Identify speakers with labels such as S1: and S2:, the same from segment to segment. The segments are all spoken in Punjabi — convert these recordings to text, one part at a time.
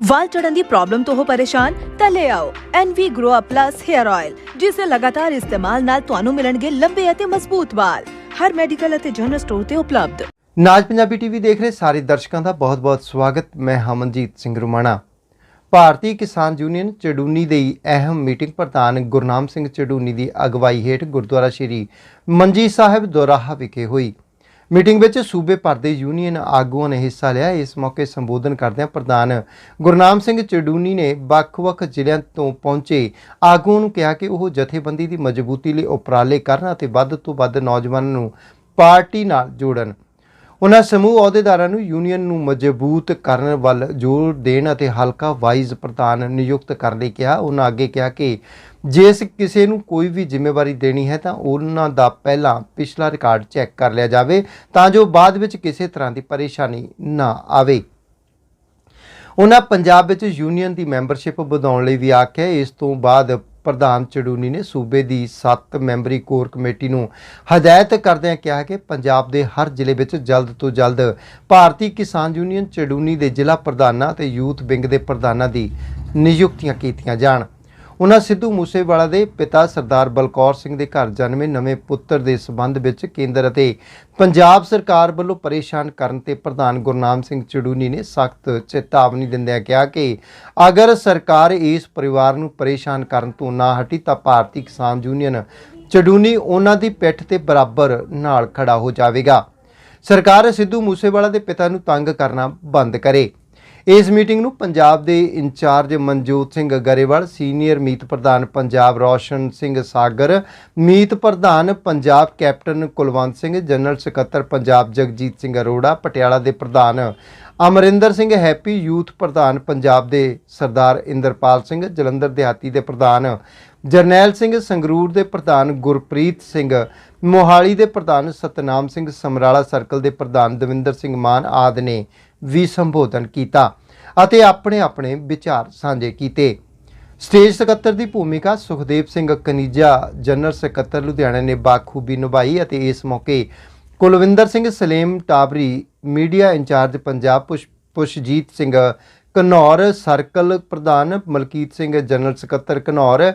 S1: ਵਾਲ ਝੜਨ ਦੀ ਪ੍ਰੋਬਲਮ ਤੋਂ ਹੋ ਪਰੇਸ਼ਾਨ, ਤਾਂ ਲੈ ਆਓ NV Grow Up Plus Hair Oil, ਜਿਸ ਦੇ ਲਗਾਤਾਰ ਇਸਤੇਮਾਲ ਨਾਲ ਤੁਹਾਨੂੰ ਮਿਲਣਗੇ ਲੰਬੇ ਅਤੇ ਮਜ਼ਬੂਤ ਵਾਲ। ਹਰ ਮੈਡੀਕਲ ਅਤੇ ਜਨਰਲ ਸਟੋਰ ਤੇ ਉਪਲਬਧ।
S2: ਨਾਜ ਪੰਜਾਬੀ ਟੀਵੀ ਦੇਖ ਰਹੇ ਸਾਰੇ ਦਰਸ਼ਕਾਂ ਦਾ ਬਹੁਤ-ਬਹੁਤ ਸਵਾਗਤ। ਮੈਂ ਹਮਨਜੀਤ ਸਿੰਘ ਰੁਮਾਣਾ। ਭਾਰਤੀ ਕਿਸਾਨ ਯੂਨੀਅਨ ਚੜੂਨੀ ਦੀ ਅਹਿਮ ਮੀਟਿੰਗ ਪ੍ਰਧਾਨ ਗੁਰਨਾਮ ਸਿੰਘ ਚੜੂਨੀ ਦੀ ਅਗਵਾਈ ਹੇਠ ਗੁਰਦੁਆਰਾ ਸ਼੍ਰੀ ਮੰਜੀ ਸਾਹਿਬ ਦੋਰਾਹਾ ਵਿਖੇ ਹੋਈ। ਮੀਟਿੰਗ ਵਿੱਚ ਸੂਬੇ ਭਰ ਦੇ ਯੂਨੀਅਨ ਆਗੂਆਂ ਨੇ ਹਿੱਸਾ ਲਿਆ। ਇਸ ਮੌਕੇ ਸੰਬੋਧਨ ਕਰਦਿਆਂ ਪ੍ਰਧਾਨ ਗੁਰਨਾਮ ਸਿੰਘ ਚਡੂਨੀ ਨੇ ਵੱਖ-ਵੱਖ ਜ਼ਿਲ੍ਹਿਆਂ ਤੋਂ ਪਹੁੰਚੇ ਆਗੂਆਂ ਨੂੰ ਕਿਹਾ ਕਿ ਉਹ ਜਥੇਬੰਦੀ ਦੀ ਮਜ਼ਬੂਤੀ ਲਈ ਉਪਰਾਲੇ ਕਰਨ ਅਤੇ ਵੱਧ ਤੋਂ ਵੱਧ ਨੌਜਵਾਨਾਂ ਨੂੰ ਪਾਰਟੀ ਨਾਲ ਜੋੜਨ। ਉਹਨਾਂ ਸਮੂਹ ਅਹੁਦੇਦਾਰਾਂ ਨੂੰ ਯੂਨੀਅਨ ਨੂੰ ਮਜ਼ਬੂਤ ਕਰਨ ਵੱਲ ਜ਼ੋਰ ਦੇਣ ਅਤੇ ਹਲਕਾ ਵਾਈਜ਼ ਪ੍ਰਧਾਨ ਨਿਯੁਕਤ ਕਰਨ ਲਈ ਕਿਹਾ। ਉਹਨਾਂ ਅੱਗੇ ਕਿਹਾ ਕਿ ਜੇ ਕਿਸੇ ਨੂੰ ਕੋਈ ਵੀ ਜ਼ਿੰਮੇਵਾਰੀ ਦੇਣੀ ਹੈ ਤਾਂ ਉਹਨਾਂ ਦਾ ਪਹਿਲਾਂ ਪਿਛਲਾ ਰਿਕਾਰਡ ਚੈੱਕ ਕਰ ਲਿਆ ਜਾਵੇ ਤਾਂ ਜੋ ਬਾਅਦ ਵਿੱਚ ਕਿਸੇ ਤਰ੍ਹਾਂ ਦੀ ਪਰੇਸ਼ਾਨੀ ਨਾ ਆਵੇ। ਉਹਨਾਂ ਪੰਜਾਬ ਵਿੱਚ ਯੂਨੀਅਨ ਦੀ ਮੈਂਬਰਸ਼ਿਪ ਵਧਾਉਣ ਲਈ ਵੀ ਆਖਿਆ। ਇਸ ਤੋਂ ਬਾਅਦ ਪ੍ਰਧਾਨ ਚੜੂਨੀ ਨੇ ਸੂਬੇ ਦੀ 7 ਮੈਂਬਰੀ ਕੋਰ ਕਮੇਟੀ ਨੂੰ ਹਦਾਇਤ ਕਰਦਿਆਂ ਕਿਹਾ ਕਿ ਪੰਜਾਬ ਦੇ ਹਰ ਜ਼ਿਲ੍ਹੇ ਵਿੱਚ ਜਲਦ ਤੋਂ ਜਲਦ ਭਾਰਤੀ ਕਿਸਾਨ ਯੂਨੀਅਨ ਚੜੂਨੀ ਦੇ ਜ਼ਿਲ੍ਹਾ ਪ੍ਰਧਾਨਾਂ ਅਤੇ ਯੂਥ ਵਿੰਗ ਦੇ ਪ੍ਰਧਾਨਾਂ ਦੀ ਨਿਯੁਕਤੀਆਂ ਕੀਤੀਆਂ ਜਾਣ। ਉਹਨਾਂ ਸਿੱਧੂ ਮੂਸੇਵਾਲਾ ਦੇ ਪਿਤਾ ਸਰਦਾਰ ਬਲਕੌਰ ਸਿੰਘ ਦੇ ਘਰ ਜਨਮੇ ਨਵੇਂ ਪੁੱਤਰ ਦੇ ਸਬੰਧ ਵਿੱਚ ਕੇਂਦਰ ਅਤੇ ਪੰਜਾਬ ਸਰਕਾਰ ਵੱਲੋਂ ਪਰੇਸ਼ਾਨ ਕਰਨ ਤੇ ਪ੍ਰਧਾਨ ਗੁਰਨਾਮ ਸਿੰਘ ਚੜੂਨੀ ਨੇ ਸਖਤ ਚੇਤਾਵਨੀ ਦਿੰਦਿਆਂ ਕਿਹਾ ਕਿ ਅਗਰ ਸਰਕਾਰ ਇਸ ਪਰਿਵਾਰ ਨੂੰ ਪਰੇਸ਼ਾਨ ਕਰਨ ਤੋਂ ਨਾ ਹਟੀ ਤਾਂ ਭਾਰਤੀ ਕਿਸਾਨ ਯੂਨੀਅਨ ਚੜੂਨੀ ਉਹਨਾਂ ਦੀ ਪਿੱਠ ਤੇ ਬਰਾਬਰ ਨਾਲ ਖੜਾ ਹੋ ਜਾਵੇਗਾ। ਸਰਕਾਰ ਸਿੱਧੂ ਮੂਸੇਵਾਲਾ ਦੇ ਪਿਤਾ ਨੂੰ ਤੰਗ ਕਰਨਾ ਬੰਦ ਕਰੇ। ਇਸ ਮੀਟਿੰਗ ਨੂੰ ਪੰਜਾਬ ਦੇ ਇੰਚਾਰਜ ਮਨਜੋਤ ਸਿੰਘ ਗਰੇਵਾਲ, ਸੀਨੀਅਰ ਮੀਤ ਪ੍ਰਧਾਨ ਪੰਜਾਬ ਰੌਸ਼ਨ ਸਿੰਘ ਸਾਗਰ, ਮੀਤ ਪ੍ਰਧਾਨ ਪੰਜਾਬ ਕੈਪਟਨ ਕੁਲਵੰਤ ਸਿੰਘ, ਜਨਰਲ ਸਕੱਤਰ ਪੰਜਾਬ ਜਗਜੀਤ ਸਿੰਘ ਅਰੋੜਾ, ਪਟਿਆਲਾ ਦੇ ਪ੍ਰਧਾਨ ਅਮਰਿੰਦਰ ਸਿੰਘ, ਹੈਪੀ ਯੂਥ ਪ੍ਰਧਾਨ ਪੰਜਾਬ ਦੇ ਸਰਦਾਰ ਇੰਦਰਪਾਲ ਸਿੰਘ, ਜਲੰਧਰ ਦਿਹਾਤੀ ਦੇ ਪ੍ਰਧਾਨ ਜਰਨੈਲ ਸਿੰਘ, ਸੰਗਰੂਰ ਦੇ ਪ੍ਰਧਾਨ ਗੁਰਪ੍ਰੀਤ ਸਿੰਘ, ਮੋਹਾਲੀ ਦੇ ਪ੍ਰਧਾਨ ਸਤਨਾਮ ਸਿੰਘ ਸਮਰਾਲਾ ਸਰਕਲ ਦੇ ਪ੍ਰਧਾਨ ਦਵਿੰਦਰ ਸਿੰਘ ਮਾਨ ਆਦਿ ਨੇ ਵੀ ਸੰਬੋਧਨ ਕੀਤਾ ਅਤੇ ਆਪਣੇ ਆਪਣੇ ਵਿਚਾਰ ਸਾਂਝੇ ਕੀਤੇ। ਸਟੇਜ ਸਕੱਤਰ ਦੀ ਭੂਮਿਕਾ ਸੁਖਦੇਵ ਸਿੰਘ ਕਨੀਜਾ, ਜਨਰਲ ਸਕੱਤਰ ਲੁਧਿਆਣਾ ਨੇ ਬਾਖੂਬੀ ਨਿਭਾਈ ਅਤੇ ਇਸ ਮੌਕੇ ਕੁਲਵਿੰਦਰ ਸਿੰਘ ਸਲੇਮ ਟਾਬਰੀ ਮੀਡੀਆ ਇੰਚਾਰਜ ਪੰਜਾਬ ਪੁਸ਼- ਪੁਸ਼ਜੀਤ ਸਿੰਘ ਘਨੌਰ ਸਰਕਲ ਪ੍ਰਧਾਨ ਮਲਕੀਤ ਸਿੰਘ, ਜਨਰਲ ਸਕੱਤਰ ਘਨੌਰ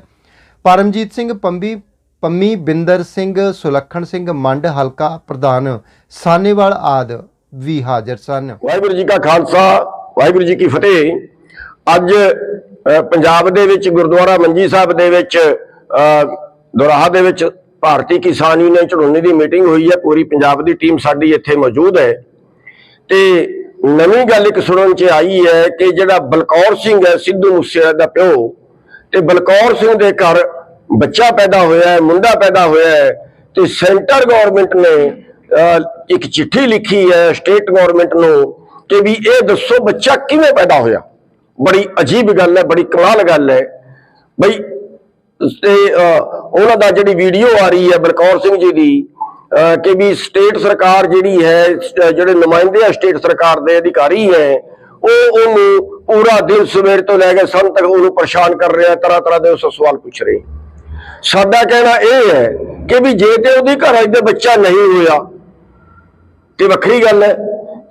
S2: ਪਰਮਜੀਤ ਸਿੰਘ ਪੰਬੀ, ਪੰਮੀ ਬਿੰਦਰ ਸਿੰਘ, ਸੁਲੱਖਣ ਸਿੰਘ ਮੰਡ, ਹਲਕਾ ਪ੍ਰਧਾਨ ਸਾਨੇਵਾਲ ਆਦ। ਵੀ ਹਾਜ਼ਰ ਸਨ।
S3: ਵਾਹਿਗੁਰੂ ਜੀ ਕਾ ਖਾਲਸਾ, ਵਾਹਿਗੁਰੂ ਜੀ ਕੀ ਫਤਿਹ। ਅੱਜ ਪੰਜਾਬ ਦੇ ਵਿੱਚ, ਗੁਰਦੁਆਰਾ ਮੰਜੀ ਸਾਹਿਬ ਦੇ ਵਿੱਚ ਦੁਰਾਹਾ ਦੇ ਵਿੱਚ ਭਾਰਤੀ ਕਿਸਾਨ ਯੂਨੀਅਨ ਝੜੋਨੀ ਦੀ ਮੀਟਿੰਗ ਹੋਈ ਹੈ। ਪੂਰੀ ਪੰਜਾਬ ਦੀ ਟੀਮ ਸਾਡੀ ਇੱਥੇ ਮੌਜੂਦ ਹੈ। ਤੇ ਨਵੀਂ ਗੱਲ ਇੱਕ ਸੁਣਨ ਚ ਆਈ ਹੈ ਕਿ ਜਿਹੜਾ ਬਲਕੌਰ ਸਿੰਘ ਹੈ, ਸਿੱਧੂ ਮੂਸੇਵਾਲੇ ਦਾ ਪਿਓ, ਤੇ ਬਲਕੌਰ ਸਿੰਘ ਦੇ ਘਰ ਬੱਚਾ ਪੈਦਾ ਹੋਇਆ ਹੈ, ਮੁੰਡਾ ਪੈਦਾ ਹੋਇਆ ਹੈ, ਤੇ ਸੈਂਟਰ ਗਵਰਨਮੈਂਟ ਨੇ ਇੱਕ ਚਿੱਠੀ ਲਿਖੀ ਹੈ ਸਟੇਟ ਗਵਰਨਮੈਂਟ ਨੂੰ ਕਿ ਵੀ ਇਹ ਦੱਸੋ ਬੱਚਾ ਕਿਵੇਂ ਪੈਦਾ ਹੋਇਆ। ਬੜੀ ਅਜੀਬ ਗੱਲ ਹੈ, ਬੜੀ ਕਮਾਲ ਗੱਲ ਹੈ। ਬਈ, ਤੇ ਉਹਨਾਂ ਦਾ ਜਿਹੜੀ ਵੀਡੀਓ ਆ ਰਹੀ ਹੈ ਬਲਕੌਰ ਸਿੰਘ ਜੀ ਦੀ ਕਿ ਵੀ ਸਟੇਟ ਸਰਕਾਰ ਜਿਹੜੀ ਹੈ ਜਿਹੜੇ ਨੁਮਾਇੰਦੇ ਆ ਸਟੇਟ ਸਰਕਾਰ ਦੇ ਅਧਿਕਾਰੀ ਹੈ, ਉਹ ਉਹਨੂੰ ਪੂਰਾ ਦਿਨ ਸਵੇਰ ਤੋਂ ਲੈ ਕੇ ਸੰਤ ਤੱਕ ਉਹਨੂੰ ਪਰੇਸ਼ਾਨ ਕਰ ਰਿਹਾ ਤਰ੍ਹਾਂ ਤਰ੍ਹਾਂ ਦੇ ਉਸ ਸਵਾਲ ਪੁੱਛ ਰਹੇ। ਸਾਡਾ ਕਹਿਣਾ ਇਹ ਹੈ ਕਿ ਵੀ ਜੇ ਤੇ ਉਹਦੀ ਘਰ ਦੇ ਬੱਚਾ ਨਹੀਂ ਹੋਇਆ ਤੇ ਵੱਖਰੀ ਗੱਲ ਹੈ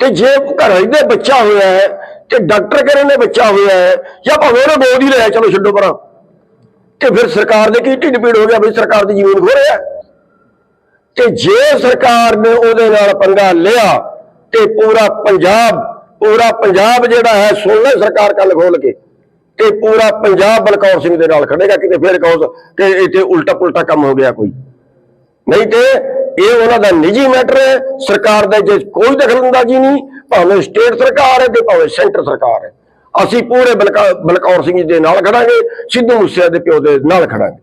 S3: ਤੇ ਜੇ ਘਰ ਦੇ ਬੱਚਾ ਹੋਇਆ ਹੈ ਤੇ ਡਾਕਟਰ ਕਹਿੰਦੇ ਨੇ ਬੱਚਾ ਹੋਇਆ ਹੈ, ਜਾਂ ਭਾਵੇਂ ਉਹਨੇ ਬੋਲ ਹੀ ਲਿਆ ਚਲੋ ਛੱਡੋ ਪਰਾਂ। ਤੇ ਫਿਰ ਸਰਕਾਰ ਦੇ ਕੀ ਢਿੱਡ ਪੀੜ ਹੋ ਗਿਆ ਵੀ ਸਰਕਾਰ ਦੀ ਜ਼ਮੀਨ ਖੋ ਰਿਹਾ ਤੇ ਜੇ ਸਰਕਾਰ ਨੇ ਉਹਦੇ ਨਾਲ ਪੰਗਾ ਲਿਆ ਤੇ ਪੂਰਾ ਪੰਜਾਬ ਪੂਰਾ ਪੰਜਾਬ ਜਿਹੜਾ ਹੈ, ਸੁਣ ਲੈ ਸਰਕਾਰ ਕੱਲ ਖੋਲ ਕੇ। ਤੇ ਪੂਰਾ ਪੰਜਾਬ ਬਲਕੌਰ ਸਿੰਘ ਦੇ ਨਾਲ ਖੜੇਗਾ ਕਿਤੇ ਫਿਰ ਕਹੋ ਕਿ ਇੱਥੇ ਉਲਟਾ ਪੁਲਟਾ ਕੰਮ ਹੋ ਗਿਆ ਕੋਈ। ਨਹੀਂ ਤੇ ਇਹ ਉਹਨਾਂ ਦਾ ਨਿੱਜੀ ਮੈਟਰ ਹੈ, ਸਰਕਾਰ ਦਾ ਜੇ ਕੋਈ ਦਖਲਅੰਦਾਜ਼ੀ ਨਹੀਂ, ਭਾਵੇਂ ਸਟੇਟ ਸਰਕਾਰ ਹੈ ਤੇ ਭਾਵੇਂ ਸੈਂਟਰ ਸਰਕਾਰ ਹੈ। ਅਸੀਂ ਪੂਰੇ ਬਲਕਾ- ਬਲਕੌਰ ਸਿੰਘ ਜੀ ਦੇ ਨਾਲ ਖੜਾਂਗੇ, ਸਿੱਧੂ ਮੂਸੇਵਾਲੇ ਦੇ ਪਿਓ ਦੇ ਨਾਲ ਖੜਾਂਗੇ।